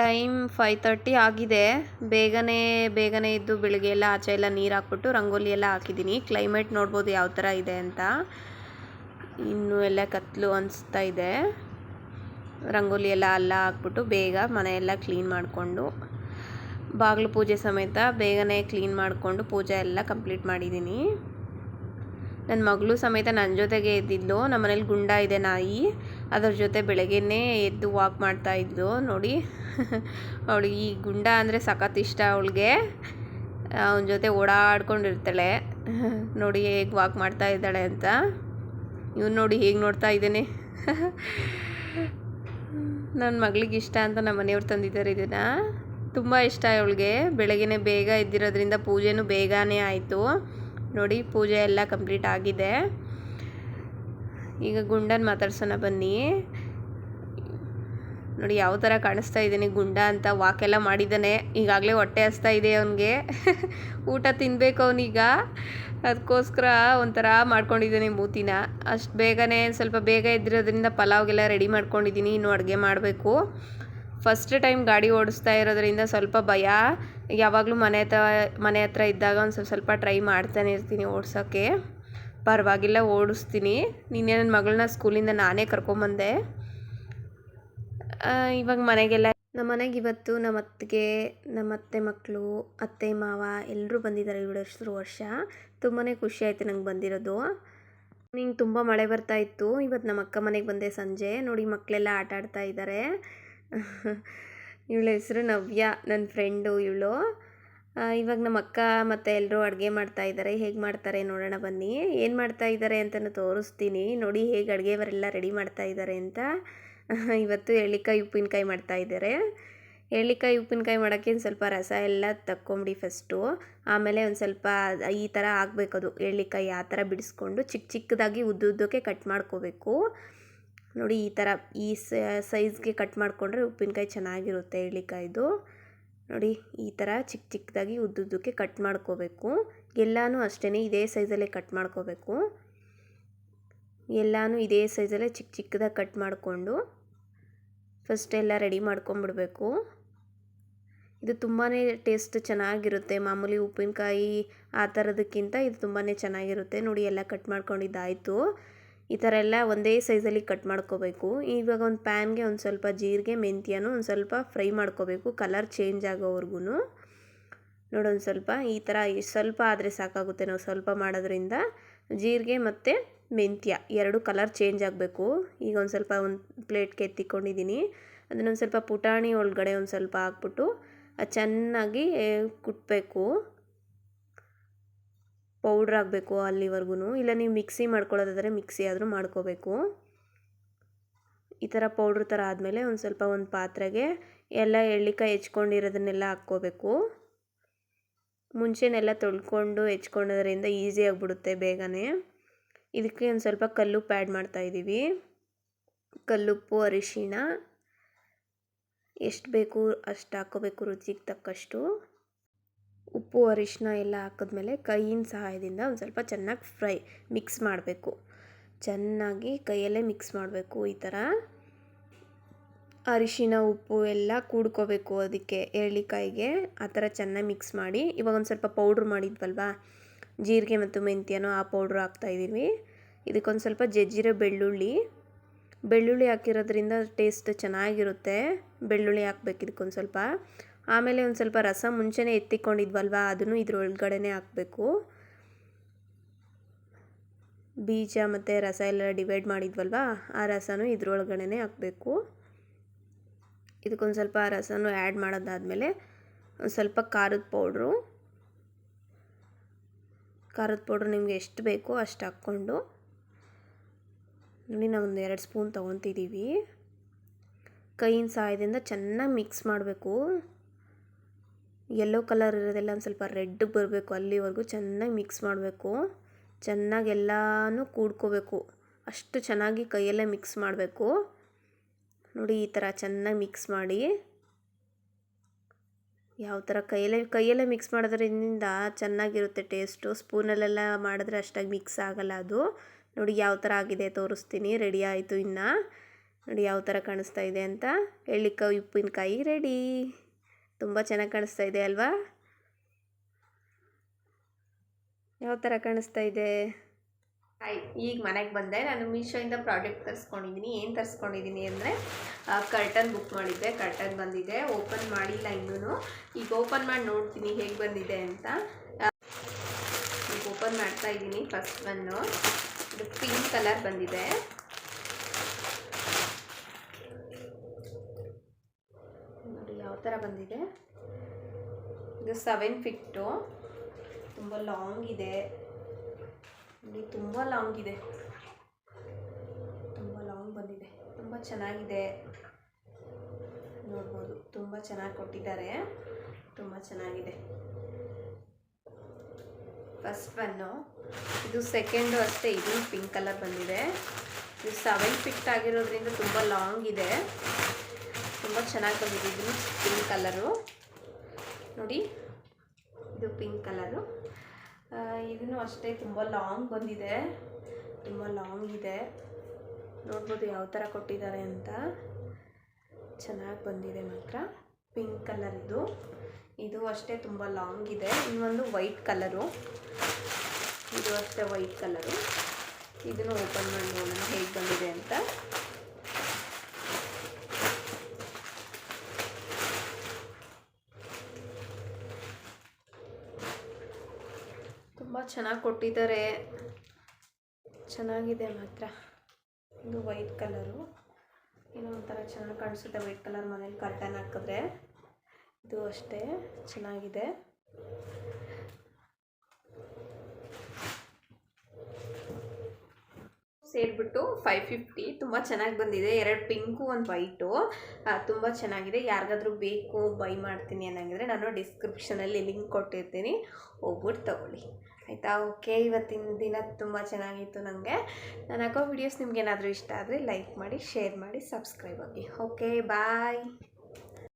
Time five thirty ಆಗಿದೆ. ಬೇಗನೆ ಬೇಗನೆ ಇದ್ದು ಬೆಳಗ್ಗೆ ಎಲ್ಲ ಆಚೆ ಎಲ್ಲ ನೀರು ಹಾಕ್ಬಿಟ್ಟು ರಂಗೋಲಿ ಎಲ್ಲ ಹಾಕಿದ್ದೀನಿ. ಕ್ಲೈಮೇಟ್ ನೋಡ್ಬೋದು ಯಾವ ಥರ ಇದೆ ಅಂತ. ಇನ್ನೂ ಎಲ್ಲ ಕತ್ತಲು ಅನಿಸ್ತಾ ಇದೆ. ರಂಗೋಲಿ ಎಲ್ಲ ಅಲ್ಲ ಹಾಕ್ಬಿಟ್ಟು ಬೇಗ ಮನೆಯೆಲ್ಲ ಕ್ಲೀನ್ ಮಾಡಿಕೊಂಡು, ಬಾಗಿಲು ಪೂಜೆ ಸಮೇತ ಬೇಗನೆ ಕ್ಲೀನ್ ಮಾಡಿಕೊಂಡು ಪೂಜೆ ಎಲ್ಲ ಕಂಪ್ಲೀಟ್ ಮಾಡಿದ್ದೀನಿ. ನನ್ನ ಮಗಳು ಸಮೇತ ನನ್ನ ಜೊತೆಗೆ ಇದ್ದಿದ್ದು ನಮ್ಮ ಮನೇಲಿ ಗುಂಡ ಇದೆ ನಾಯಿ. ಅದ್ರ ಜೊತೆ ಬೆಳಗ್ಗೆನೇ ಎದ್ದು ವಾಕ್ ಮಾಡ್ತಾ ಇದ್ಲು. ನೋಡಿ ಅವಳಿಗೆ ಈ ಗುಂಡ ಅಂದರೆ ಸಖತ್ ಇಷ್ಟ ಅವಳಿಗೆ. ಅವನ ಜೊತೆ ಓಡಾಡ್ಕೊಂಡಿರ್ತಾಳೆ. ನೋಡಿ ಹೇಗೆ ವಾಕ್ ಮಾಡ್ತಾ ಇದ್ದಾಳೆ ಅಂತ. ಇವ್ನು ನೋಡಿ ಹೇಗೆ ನೋಡ್ತಾ ಇದ್ದಾನೆ. ನನ್ನ ಮಗಳಿಗೆ ಇಷ್ಟ ಅಂತ ನಮ್ಮ ಮನೆಯವ್ರು ತಂದಿದ್ದಾರೆ ಇದನ್ನು. ತುಂಬ ಇಷ್ಟ ಅವಳಿಗೆ. ಬೆಳಗ್ಗೆನೇ ಬೇಗ ಎದ್ದಿರೋದ್ರಿಂದ ಪೂಜೆನೂ ಬೇಗನೆ ಆಯಿತು. ನೋಡಿ, ಪೂಜೆ ಎಲ್ಲ ಕಂಪ್ಲೀಟ್ ಆಗಿದೆ. ಈಗ ಗುಂಡನ ಮಾತಾಡ್ಸೋಣ ಬನ್ನಿ. ನೋಡಿ ಯಾವ ಥರ ಕಾಣಿಸ್ತಾ ಇದ್ದೀನಿ ಗುಂಡ ಅಂತ ವಾಕೆಲ್ಲ ಮಾಡಿದ್ದಾನೆ. ಈಗಾಗಲೇ ಹೊಟ್ಟೆ ಹಸ್ತಾ ಇದೆ ಅವನಿಗೆ. ಊಟ ತಿನ್ನಬೇಕು ಅವನೀಗ. ಅದಕ್ಕೋಸ್ಕರ ಒಂಥರ ಮಾಡ್ಕೊಂಡಿದ್ದೀನಿ ಮೂತಿನ. ಅಷ್ಟು ಬೇಗನೆ ಸ್ವಲ್ಪ ಬೇಗ ಇದ್ದಿರೋದ್ರಿಂದ ಪಲಾವ್ಗೆಲ್ಲ ರೆಡಿ ಮಾಡ್ಕೊಂಡಿದ್ದೀನಿ. ಇನ್ನು ಅಡುಗೆ ಮಾಡಬೇಕು. ಫಸ್ಟ್ ಟೈಮ್ ಗಾಡಿ ಓಡಿಸ್ತಾ ಇರೋದ್ರಿಂದ ಸ್ವಲ್ಪ ಭಯ. ಯಾವಾಗಲೂ ಮನೆ ಹತ್ರ ಮನೆ ಹತ್ರ ಇದ್ದಾಗ ಒಂದು ಸ್ವಲ್ಪ ಸ್ವಲ್ಪ ಟ್ರೈ ಮಾಡ್ತಾನೆ ಇರ್ತೀನಿ ಓಡ್ಸೋಕ್ಕೆ ಪರವಾಗಿಲ್ಲ, ಓಡಿಸ್ತೀನಿ. ನಿನ್ನೆ ನನ್ನ ಮಗಳನ್ನ ಸ್ಕೂಲಿಂದ ನಾನೇ ಕರ್ಕೊಂಬಂದೆ. ಇವಾಗ ಮನೆಗೆಲ್ಲ ನಮ್ಮ ಮನೆಗೆ ಇವತ್ತು ನಮ್ಮ ಅತ್ತಿಗೆ, ನಮ್ಮ ಅತ್ತೆ ಮಕ್ಕಳು ಅತ್ತೆ ಮಾವ ಎಲ್ಲರೂ ಬಂದಿದ್ದಾರೆ ಹೆಸರು ವರ್ಷ ತುಂಬಾ ಖುಷಿ ಆಯಿತು ನಂಗೆ ಬಂದಿರೋದು. ನಿಂಗೆ ತುಂಬ ಮಳೆ ಬರ್ತಾ ಇತ್ತು. ಇವತ್ತು ನಮ್ಮ ಅಕ್ಕ ಮನೆಗೆ ಬಂದೆ ಸಂಜೆ. ನೋಡಿ ಮಕ್ಕಳೆಲ್ಲ ಆಟ ಆಡ್ತಾ ಇದ್ದಾರೆ ಇವಳ ಹೆಸರು ನವ್ಯ ನನ್ನ ಫ್ರೆಂಡು ಇವಳು. ಇವಾಗ ನಮ್ಮ ಅಕ್ಕ ಮತ್ತು ಎಲ್ಲರೂ ಅಡುಗೆ ಮಾಡ್ತಾ ಇದ್ದಾರೆ ಹೇಗೆ ಮಾಡ್ತಾರೆ ನೋಡೋಣ ಬನ್ನಿ. ಏನು ಮಾಡ್ತಾ ಇದ್ದಾರೆ ಅಂತಲೂ ತೋರಿಸ್ತೀನಿ. ನೋಡಿ ಹೇಗೆ ಅಡುಗೆವರೆಲ್ಲ ರೆಡಿ ಮಾಡ್ತಾ ಇದ್ದಾರೆ ಅಂತ. ಇವತ್ತು ಎಳ್ಳಿಕಾಯಿ ಉಪ್ಪಿನಕಾಯಿ ಮಾಡ್ತಾ ಇದ್ದಾರೆ ಎಳ್ಳಿಕಾಯಿ ಉಪ್ಪಿನಕಾಯಿ ಮಾಡೋಕ್ಕೆ ಒಂದು ಸ್ವಲ್ಪ ರಸ ಎಲ್ಲ ತಕ್ಕೊಂಬಿಡಿ ಫಸ್ಟು ಆಮೇಲೆ ಒಂದು ಸ್ವಲ್ಪ ಈ ಥರ ಆಗಬೇಕದು ಎಳ್ಳಿಕಾಯಿ ಆ ಥರ ಬಿಡಿಸ್ಕೊಂಡು ಚಿಕ್ಕ ಚಿಕ್ಕದಾಗಿ ಉದ್ದುದ್ದಕ್ಕೆ ಕಟ್ ಮಾಡ್ಕೋಬೇಕು. ನೋಡಿ ಈ ಥರ ಈ ಸೈಜ್ಗೆ ಕಟ್ ಮಾಡಿಕೊಂಡ್ರೆ ಉಪ್ಪಿನಕಾಯಿ ಚೆನ್ನಾಗಿರುತ್ತೆ ಎಳ್ಳಿಕಾಯ್ದು ನೋಡಿ, ಈ ಥರ ಚಿಕ್ಕ ಚಿಕ್ಕದಾಗಿ ಉದ್ದುದ್ದಕ್ಕೆ ಕಟ್ ಮಾಡ್ಕೋಬೇಕು. ಎಲ್ಲನೂ ಅಷ್ಟೇ ಇದೇ ಸೈಜಲ್ಲೇ ಕಟ್ ಮಾಡ್ಕೋಬೇಕು. ಎಲ್ಲನೂ ಇದೇ ಸೈಜಲ್ಲೇ ಚಿಕ್ಕ ಚಿಕ್ಕದಾಗಿ ಕಟ್ ಮಾಡಿಕೊಂಡು ಫಸ್ಟ್ ಎಲ್ಲ ರೆಡಿ ಮಾಡ್ಕೊಂಬಿಡಬೇಕು. ಇದು ತುಂಬಾ ಟೇಸ್ಟ್ ಚೆನ್ನಾಗಿರುತ್ತೆ. ಮಾಮೂಲಿ ಉಪ್ಪಿನಕಾಯಿ ಆ ಥರದಕ್ಕಿಂತ ಇದು ತುಂಬಾ ಚೆನ್ನಾಗಿರುತ್ತೆ. ನೋಡಿ, ಎಲ್ಲ ಕಟ್ ಮಾಡ್ಕೊಂಡಿದ್ದಾಯಿತು. ಈ ಥರ ಎಲ್ಲ ಒಂದೇ ಸೈಜಲ್ಲಿ ಕಟ್ ಮಾಡ್ಕೋಬೇಕು. ಇವಾಗ ಒಂದು ಪ್ಯಾನ್ಗೆ ಒಂದು ಸ್ವಲ್ಪ ಜೀರಿಗೆ, ಮೆಂತ್ಯನೂ ಒಂದು ಸ್ವಲ್ಪ ಫ್ರೈ ಮಾಡ್ಕೋಬೇಕು. ಕಲರ್ ಚೇಂಜ್ ಆಗೋವರೆಗೂ ನೋಡೊಂದು ಸ್ವಲ್ಪ ಈ ಥರ ಸ್ವಲ್ಪ ಆದರೆ ಸಾಕಾಗುತ್ತೆ ನಾವು ಸ್ವಲ್ಪ ಮಾಡೋದ್ರಿಂದ. ಜೀರಿಗೆ ಮತ್ತು ಮೆಂತ್ಯ ಎರಡು ಕಲರ್ ಚೇಂಜ್ ಆಗಬೇಕು. ಈಗ ಒಂದು ಸ್ವಲ್ಪ ಒಂದು ಪ್ಲೇಟ್ಗೆ ಎತ್ತಿಕೊಂಡಿದ್ದೀನಿ. ಅದನ್ನೊಂದು ಸ್ವಲ್ಪ ಪುಟಾಣಿ ಒಳಗಡೆ ಒಂದು ಸ್ವಲ್ಪ ಹಾಕ್ಬಿಟ್ಟು ಚೆನ್ನಾಗಿ ಕುಟ್ಟಬೇಕು ಪೌಡ್ರ್ ಆಗಬೇಕು ಅಲ್ಲಿವರೆಗೂ ಇಲ್ಲ ನೀವು ಮಿಕ್ಸಿ ಮಾಡ್ಕೊಳ್ಳೋದಾದರೆ ಮಿಕ್ಸಿ ಆದರೂ ಮಾಡ್ಕೋಬೇಕು. ಈ ಥರ ಪೌಡ್ರ್ ಥರ ಆದಮೇಲೆ ಒಂದು ಸ್ವಲ್ಪ ಒಂದು ಪಾತ್ರೆಗೆ ಎಲ್ಲ ಎಳ್ಳಿಕಾಯಿ ಹೆಚ್ಕೊಂಡಿರೋದನ್ನೆಲ್ಲ ಹಾಕ್ಕೋಬೇಕು. ಮುಂಚೆನೆಲ್ಲ ತೊಳ್ಕೊಂಡು ಹೆಚ್ಕೊಂಡೋದ್ರಿಂದ ಈಸಿ ಆಗಿಬಿಡುತ್ತೆ ಬೇಗನೆ. ಇದಕ್ಕೆ ಒಂದು ಸ್ವಲ್ಪ ಕಲ್ಲುಪ್ಪು ಆ್ಯಡ್ ಮಾಡ್ತಾಯಿದ್ದೀವಿ ಕಲ್ಲುಪ್ಪು, ಅರಿಶಿಣ, ಎಷ್ಟು ಬೇಕು ಅಷ್ಟು ಹಾಕ್ಕೋಬೇಕು ರುಚಿಗೆ ತಕ್ಕಷ್ಟು. ಉಪ್ಪು ಅರಿಶಿನ ಎಲ್ಲ ಹಾಕಿದ್ಮೇಲೆ ಕೈಯಿನ ಸಹಾಯದಿಂದ ಒಂದು ಸ್ವಲ್ಪ ಚೆನ್ನಾಗಿ ಫ್ರೈ ಮಿಕ್ಸ್ ಮಾಡಬೇಕು. ಚೆನ್ನಾಗಿ ಕೈಯಲ್ಲೇ ಮಿಕ್ಸ್ ಮಾಡಬೇಕು ಈ ಥರ ಅರಿಶಿನ, ಉಪ್ಪು ಎಲ್ಲ ಕೂಡ್ಕೋಬೇಕು ಅದಕ್ಕೆ ಎಳ್ಳಿಕಾಯಿಗೆ. ಆ ಥರ ಚೆನ್ನಾಗಿ ಮಿಕ್ಸ್ ಮಾಡಿ. ಇವಾಗ ಒಂದು ಸ್ವಲ್ಪ ಪೌಡ್ರ್ ಮಾಡಿದ್ವಲ್ವಾ? ಜೀರಿಗೆ ಮತ್ತು ಮೆಂತ್ಯನೋ ಆ ಪೌಡ್ರ್ ಹಾಕ್ತಾಯಿದ್ದೀವಿ ಇದಕ್ಕೊಂದು ಸ್ವಲ್ಪ ಜಜ್ಜಿರ ಬೆಳ್ಳುಳ್ಳಿ. ಬೆಳ್ಳುಳ್ಳಿ ಹಾಕಿರೋದ್ರಿಂದ ಟೇಸ್ಟ್ ಚೆನ್ನಾಗಿರುತ್ತೆ. ಬೆಳ್ಳುಳ್ಳಿ ಹಾಕ್ಬೇಕು ಇದಕ್ಕೊಂದು ಸ್ವಲ್ಪ. ಆಮೇಲೆ ಒಂದು ಸ್ವಲ್ಪ ರಸ ಮುಂಚೆನೇ ಎತ್ತಿಕೊಂಡಿದ್ವಲ್ವ, ಅದನ್ನು ಇದ್ರೊಳಗಡೆ ಹಾಕಬೇಕು. ಬೀಜ ಮತ್ತು ರಸ ಎಲ್ಲ ಡಿವೈಡ್ ಮಾಡಿದ್ವಲ್ವ, ಆ ರಸನೂ ಇದ್ರೊಳಗಡೆನೇ ಹಾಕಬೇಕು. ಇದಕ್ಕೊಂದು ಸ್ವಲ್ಪ ರಸನೂ ಆ್ಯಡ್ ಮಾಡೋದಾದಮೇಲೆ ಒಂದು ಸ್ವಲ್ಪ ಖಾರದ ಪೌಡ್ರು. ಖಾರದ ಪೌಡ್ರು ನಿಮಗೆ ಎಷ್ಟು ಬೇಕೋ ಅಷ್ಟು ಹಾಕ್ಕೊಂಡು ನೋಡಿ ನಾವು ಒಂದು ಎರಡು ಸ್ಪೂನ್ ತೊಗೊತಿದ್ದೀವಿ ಕೈಯಿನ ಸಹಾಯದಿಂದ ಚೆನ್ನಾಗಿ ಮಿಕ್ಸ್ ಮಾಡಬೇಕು. ಯೆಲ್ಲೋ ಕಲರ್ ಇರೋದೆಲ್ಲ ಒಂದು ಸ್ವಲ್ಪ ರೆಡ್ ಬರಬೇಕು ಅಲ್ಲಿವರೆಗೂ ಚೆನ್ನಾಗಿ ಮಿಕ್ಸ್ ಮಾಡಬೇಕು. ಚೆನ್ನಾಗಿ ಎಲ್ಲನೂ ಕೂಡ್ಕೋಬೇಕು. ಅಷ್ಟು ಚೆನ್ನಾಗಿ ಕೈಯಲ್ಲೇ ಮಿಕ್ಸ್ ಮಾಡಬೇಕು. ನೋಡಿ ಈ ಥರ ಚೆನ್ನಾಗಿ ಮಿಕ್ಸ್ ಮಾಡಿ. ಯಾವ ಥರ ಕೈಯಲ್ಲೇ ಕೈಯಲ್ಲೇ ಮಿಕ್ಸ್ ಮಾಡೋದ್ರಿಂದ ಚೆನ್ನಾಗಿರುತ್ತೆ ಟೇಸ್ಟು ಸ್ಪೂನಲ್ಲೆಲ್ಲ ಮಾಡಿದ್ರೆ ಅಷ್ಟಾಗಿ ಮಿಕ್ಸ್ ಆಗಲ್ಲ ಅದು. ನೋಡಿ ಯಾವ ಥರ ಆಗಿದೆ ತೋರಿಸ್ತೀನಿ. ರೆಡಿ ಆಯಿತು ಇನ್ನು. ನೋಡಿ ಯಾವ ಥರ ಕಾಣಿಸ್ತಾ ಇದೆ ಅಂತ. ಎಳ್ಳಿಕಾಯಿ ಉಪ್ಪಿನಕಾಯಿ ರೆಡಿ ತುಂಬ ಚೆನ್ನಾಗಿ ಕಾಣಿಸ್ತಾ ಇದೆ ಅಲ್ವಾ? ಯಾವ ಥರ ಕಾಣಿಸ್ತಾ ಇದೆ? ಹಾಯ್ ಈಗ ಮನೆಗೆ ಬಂದೆ. ನಾನು ಮೀಶೋಯಿಂದ ಪ್ರಾಡಕ್ಟ್ ತರಿಸ್ಕೊಂಡಿದ್ದೀನಿ ಏನು ತರಿಸ್ಕೊಂಡಿದ್ದೀನಿ ಅಂದರೆ ಕರ್ಟನ್ ಬುಕ್ ಮಾಡಿದ್ದೆ. ಕರ್ಟನ್ ಬಂದಿದೆ. ಓಪನ್ ಮಾಡಿಲ್ಲ ಇನ್ನೂ ಈಗ ಓಪನ್ ಮಾಡಿ ನೋಡ್ತೀನಿ ಹೇಗೆ ಬಂದಿದೆ ಅಂತ. ಈಗ ಓಪನ್ ಮಾಡ್ತಾ ಇದ್ದೀನಿ ಫಸ್ಟ್ ಒನ್ನು ಇದು ಪಿಂಕ್ ಕಲರ್ ಬಂದಿದೆ ನೋಡಿ ಯಾವ ಥರ ಬಂದಿದೆ. ಇದು ಸೆವೆನ್ ಫಿಟ್ಟು ತುಂಬ ಲಾಂಗ್ ಇದೆ. ನೋಡಿ, ತುಂಬ ಲಾಂಗ್ ಇದೆ. ತುಂಬ ಲಾಂಗ್ ಬಂದಿದೆ. ತುಂಬ ಚೆನ್ನಾಗಿದೆ. ನೋಡ್ಬೋದು, ತುಂಬ ಚೆನ್ನಾಗಿ ಕೊಟ್ಟಿದ್ದಾರೆ. ತುಂಬ ಚೆನ್ನಾಗಿದೆ. ಫಸ್ಟ್ ಒನ್ನು ಇದು ಸೆಕೆಂಡು ಅಷ್ಟೇ, ಇದು ಪಿಂಕ್ ಕಲರ್ ಬಂದಿದೆ. ಇದು ಸೆವೆನ್ ಫಿಟ್ ಆಗಿರೋದ್ರಿಂದ ತುಂಬ ಲಾಂಗ್ ಇದೆ. ತುಂಬ ಚೆನ್ನಾಗಿ ಬಂದಿದೆ ಪಿಂಕ್ ಕಲರು ನೋಡಿ, ಇದು ಪಿಂಕ್ ಕಲರು ಇದನ್ನು ಅಷ್ಟೇ ತುಂಬ ಲಾಂಗ್ ಬಂದಿದೆ. ತುಂಬ ಲಾಂಗ್ ಇದೆ. ನೋಡ್ಬೋದು ಯಾವ ಥರ ಕೊಟ್ಟಿದ್ದಾರೆ ಅಂತ. ಚೆನ್ನಾಗಿ ಬಂದಿದೆ ಮಾತ್ರ. ಪಿಂಕ್ ಕಲರ್ ಇದು. ಇದು ಅಷ್ಟೇ ತುಂಬ ಲಾಂಗ್ ಇದೆ. ಇನ್ನೊಂದು ವೈಟ್ ಕಲರು ಇದು ಅಷ್ಟೇ ವೈಟ್ ಕಲರು ಇದನ್ನು ಓಪನ್ ಮಾಡಿ ನೋಡೋಣ ಹೇಗೆ ಬಂದಿದೆ ಅಂತ. ತುಂಬ ಚೆನ್ನಾಗಿ ಕೊಟ್ಟಿದ್ದಾರೆ. ಚೆನ್ನಾಗಿದೆ ಮಾತ್ರ. ಇದು ವೈಟ್ ಕಲರು. ಏನೋ ಒಂಥರ ಚೆನ್ನಾಗಿ ಕಾಣಿಸುತ್ತೆ ವೈಟ್ ಕಲರ್ ಮನೇಲಿ ಕರ್ಟನ್ ಹಾಕಿದ್ರೆ. ಇದು ಅಷ್ಟೇ ಚೆನ್ನಾಗಿದೆ. ಸೇರಿಬಿಟ್ಟು ಫೈವ್ ಫಿಫ್ಟಿ ತುಂಬ ಚೆನ್ನಾಗಿ ಬಂದಿದೆ. ಎರಡು ಪಿಂಕು, ಒಂದು ವೈಟು. ತುಂಬ ಚೆನ್ನಾಗಿದೆ. ಯಾರಿಗಾದ್ರೂ ಬೇಕು, ಬೈ ಮಾಡ್ತೀನಿ ಅನ್ನಂಗಿದ್ರೆ ನಾನು ಡಿಸ್ಕ್ರಿಪ್ಷನಲ್ಲಿ ಲಿಂಕ್ ಕೊಟ್ಟಿರ್ತೀನಿ. ಹೋಗ್ಬಿಟ್ಟು ತಗೊಳ್ಳಿ. ಆಯಿತಾ? ಓಕೆ. ಇವತ್ತಿನ ದಿನ ತುಂಬ ಚೆನ್ನಾಗಿತ್ತು ನನಗೆ ನಾನು ಹಾಕೋ ವೀಡಿಯೋಸ್ ನಿಮ್ಗೆ ಏನಾದರೂ ಇಷ್ಟ ಆದರೆ ಲೈಕ್ ಮಾಡಿ ಶೇರ್ ಮಾಡಿ ಸಬ್ಸ್ಕ್ರೈಬ್ ಆಗಿ. Okay bye